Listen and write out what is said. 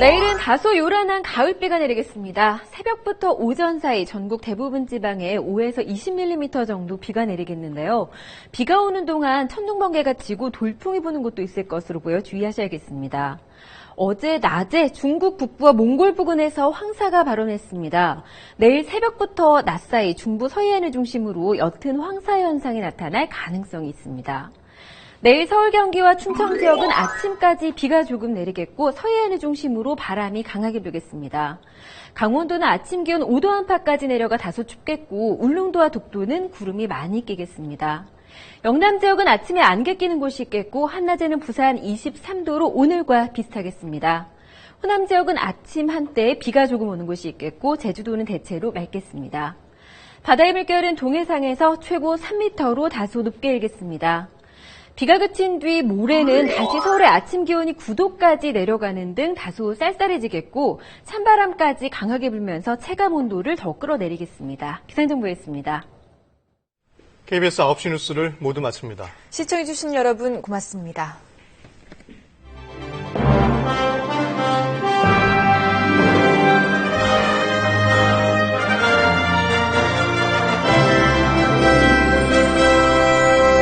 내일은 다소 요란한 가을비가 내리겠습니다. 새벽부터 오전 사이 전국 대부분 지방에 5에서 20mm 정도 비가 내리겠는데요. 비가 오는 동안 천둥 번개가 치고 돌풍이 부는 곳도 있을 것으로 보여 주의하셔야겠습니다. 어제 낮에 중국 북부와 몽골 부근에서 황사가 발원했습니다. 내일 새벽부터 낮 사이 중부 서해안을 중심으로 옅은 황사 현상이 나타날 가능성이 있습니다. 내일 서울 경기와 충청 지역은 아침까지 비가 조금 내리겠고 서해안을 중심으로 바람이 강하게 불겠습니다. 강원도는 아침 기온 5도 안팎까지 내려가 다소 춥겠고 울릉도와 독도는 구름이 많이 끼겠습니다. 영남 지역은 아침에 안개 끼는 곳이 있겠고 한낮에는 부산 23도로 오늘과 비슷하겠습니다. 호남 지역은 아침 한때 비가 조금 오는 곳이 있겠고 제주도는 대체로 맑겠습니다. 바다의 물결은 동해상에서 최고 3m로 다소 높게 일겠습니다. 비가 그친 뒤 모레는 다시 서울의 아침 기온이 9도까지 내려가는 등 다소 쌀쌀해지겠고 찬바람까지 강하게 불면서 체감 온도를 더 끌어내리겠습니다. 기상정보였습니다. KBS 9시 뉴스를 모두 마칩니다. 시청해주신 여러분 고맙습니다.